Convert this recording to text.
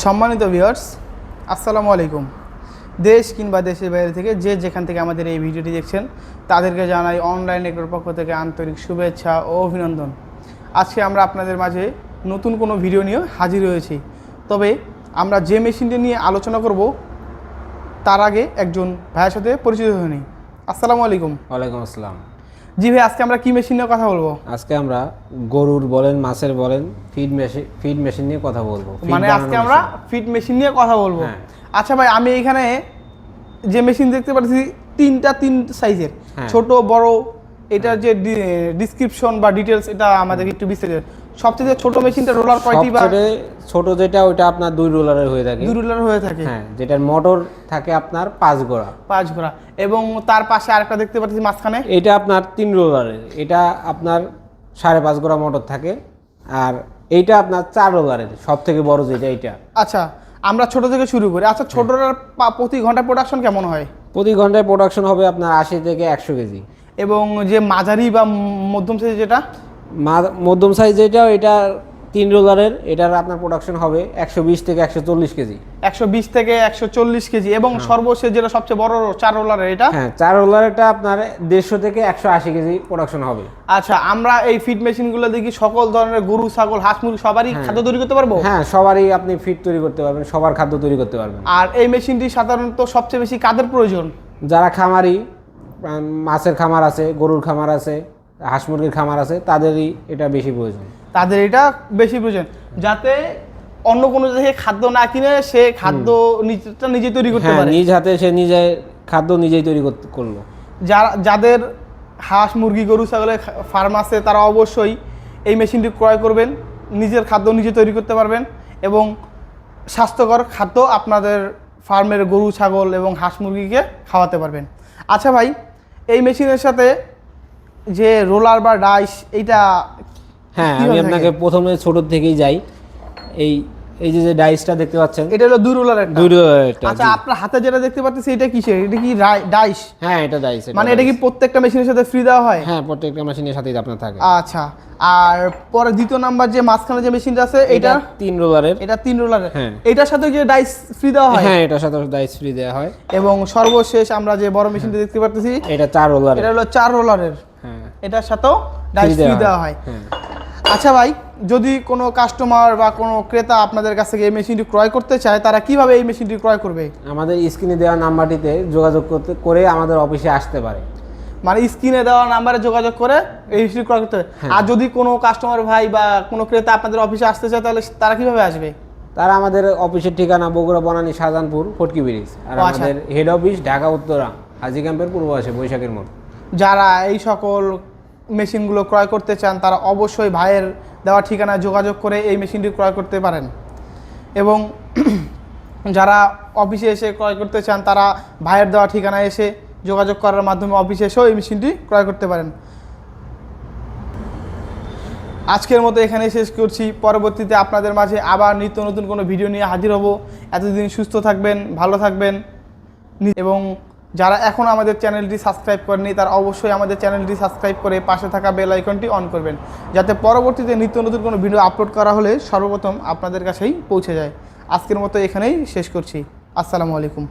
সম্মানিত ভিউয়ার্স আসসালামু আলাইকুম। দেশ কিংবা দেশের বাইরে থেকে যে যেখান থেকে আমাদের এই ভিডিওটি দেখছেন, তাদেরকে জানাই অনলাইন নেটওয়ার্ক পক্ষ থেকে আন্তরিক শুভেচ্ছা ও অভিনন্দন। আজকে আমরা আপনাদের মাঝে নতুন কোনো ভিডিও নিয়ে হাজির হয়েছি। তবে আমরা যে মেশিনটি নিয়ে আলোচনা করব, তার আগে একজন ভাইয়ের সাথে পরিচিত হয়ে নিই আসসালামু আলাইকুম। ওয়ালাইকুম আসসালাম। জি ভাই আজকে আমরা কি মেশিন নিয়ে কথা বলব আজকে আমরা গরুর বলেন মাছের বলেন ফিড মেশিন ফিড মেশিন নিয়ে কথা বলব মানে আজকে আমরা ফিড মেশিন নিয়ে কথা বলব হ্যাঁ। আচ্ছা ভাই আমি এখানে যে মেশিন দেখতে পাচ্ছি তিনটা তিন সাইজের হ্যাঁ। ছোট বড় এটার যে ডিসক্রিপশন বা ডিটেলস এটা আমাদের একটু বিস্তারিত সবচেয়ে ছোট মেশিনটা রোলার কয়টি বা ছোট যেটা ওইটা আপনার দুই রোলারের হয়ে থাকে। দুই রোলার হয়ে থাকে। হ্যাঁ যেটার মোটর থাকে আপনার পাঁচ গোড়া পাঁচ ঘোড়া। এবং তার পাশে আরেকটা দেখতে পাচ্ছি মাঝখানে। এটা আপনার তিন রোলারের। এটা আপনার সাড়ে পাঁচ গোড়া মোটর থাকে। আর এইটা আপনার চার রোলারের সব থেকে বড় যেটা এটা আচ্ছা আমরা ছোট থেকে শুরু করি। আচ্ছা ছোটটার প্রতি ঘণ্টা প্রোডাকশন কেমন হয়? প্রতি ঘন্টায় প্রোডাকশন হবে আপনার আশি থেকে একশো কেজি। এবং যে মাঝারি বা মধ্যম সাইজ যেটা? মধ্যম সাইজ যেটা এটা তিন রোলারের এটার আপনার প্রোডাকশন হবে একশো বিশ থেকে একশো চল্লিশ কেজি। একশো বিশ থেকে একশো চল্লিশ কেজি এবং সর্বশেষ যেটা সবচেয়ে বড় চার রোলারের এটা? হ্যাঁ চার রোলারটা আপনার দেড়শো থেকে একশো আশি কেজি প্রোডাকশন হবে। আচ্ছা আমরা এই ফিড মেশিনগুলো দেখি সকল ধরনের গরু ছাগল হাঁস মুরগি সবারই খাদ্য তৈরি করতে পারব? হ্যাঁ সবারই আপনি ফিট তৈরি করতে পারবেন সবার খাদ্য তৈরি করতে পারবেন। আর এই মেশিনটি সাধারণত সবচেয়ে বেশি কাদের প্রয়োজন? যারা খামারি মাছের খামার আছে গরুর খামার আছে হাঁস মুরগির খামার আছে তাদেরই এটা বেশি প্রয়োজন। তাদের এটা বেশি প্রয়োজন। যাতে অন্য কোনো জায়গায় খাদ্য না কিনে সে খাদ্য নিজেটা নিজে তৈরি করতে হ্যাঁ পারে। নিজ হাতে সে নিজে খাদ্য নিজেই তৈরি করতে করল। যারা যাদের হাঁস মুরগি গরু ছাগলের ফার্ম আছে তারা অবশ্যই এই মেশিনটি ক্রয় করবেন নিজের খাদ্য নিজে তৈরি করতে পারবেন এবং স্বাস্থ্যকর খাদ্য আপনাদের ফার্মের গরু ছাগল এবং হাঁস মুরগিকে খাওয়াতে পারবেন। আচ্ছা ভাই এই মেশিনের সাথে যে রোলার বা ডাইস এইটা হ্যাঁ আমি আপনাকে প্রথমে ছোট থেকেই যাই। এই এই যে যে ডাইসটা দেখতে পাচ্ছেন। এটা হলো দুই রোলার দুই রোলারেরটা, আচ্ছা আপনার হাতে যেটা দেখতে পাচ্ছেন এটা কিসের? এটা কি ডাইস হ্যাঁ এটা ডাইস মানে এটা কি প্রত্যেকটা মেশিনের সাথে ফ্রি দেওয়া হয়? হ্যাঁ প্রত্যেকটা মেশিনের সাথেই আপনার থাকে। আচ্ছা আর পরে দ্বিতীয় নাম্বার যে মাঝখানে যে মেশিনটা আছে এটা এটা? তিন রোলারের এটা তিন রোলারের হ্যাঁ। এটার সাথে যে ডাইস ফ্রি দেওয়া হয়? হ্যাঁ এটার সাথে ডাইস ফ্রি দেওয়া হয়। এবং সর্বশেষ আমরা যে বড় মেশিনটা দেখতে পাচ্ছি এটা চার রোলার এটা হলো চার রোলারের হ্যাঁ। এটার সাথেও ডাইস ফ্রি দেওয়া হয়। হ্যাঁ। আচ্ছা ভাই যদি কোনো কাস্টমার বা কোনো ক্রেতা আপনাদের কাছ থেকে এই মেশিনটি ক্রয় করতে চায় তারা কীভাবে এই মেশিনটি ক্রয় করবে? আমাদের স্ক্রিনে দেওয়া নাম্বারটিতে যোগাযোগ করতে করে আমাদের অফিসে আসতে পারে। মানে স্ক্রিনে দেওয়া নাম্বারে যোগাযোগ করে এই মেশিনটি ক্রয় করতে হ্যাঁ। আর যদি কোনো কাস্টমার ভাই বা কোনো ক্রেতা আপনাদের অফিসে আসতে চায় তাহলে তারা কীভাবে আসবে? তারা আমাদের অফিসের ঠিকানা বগুড়া বনানী শাহজাহানপুর ফটকি ব্রিজ। আর আচ্ছা। আমাদের হেড অফিস ঢাকা উত্তরা হাজি ক্যাম্পের পূর্ব পাশে বৈশাখের মোড়। যারা এই সকল মেশিনগুলো ক্রয় করতে চান, তারা অবশ্যই ভাইয়ের দেওয়া ঠিকানায় যোগাযোগ করে এই মেশিনটি ক্রয় করতে পারেন। এবং যারা অফিসে এসে ক্রয় করতে চান, তারা ভাইয়ের দেওয়া ঠিকানায় এসে যোগাযোগ করার মাধ্যমে অফিসে এসেও এই মেশিনটি ক্রয় করতে পারেন। আজকের মতো এখানে শেষ করছি। পরবর্তীতে আপনাদের মাঝে আবার নিত্য নতুন কোনো ভিডিও নিয়ে হাজির হব। এতদিন সুস্থ থাকবেন, ভালো থাকবেন, এবং যারা এখন আমাদের চ্যানেলটি সাবস্ক্রাইব করেনি তারা অবশ্যই আমাদের চ্যানেলটি সাবস্ক্রাইব করে পাশে থাকা বেল আইকনটি অন করবেন, যাতে পরবর্তীতে নিত্য নতুন কোনো ভিডিও আপলোড করা হলে সর্বপ্রথম আপনাদের কাছেই পৌঁছে যায়। আজকের মতো এখানেই শেষ করছি। আসসালামু আলাইকুম।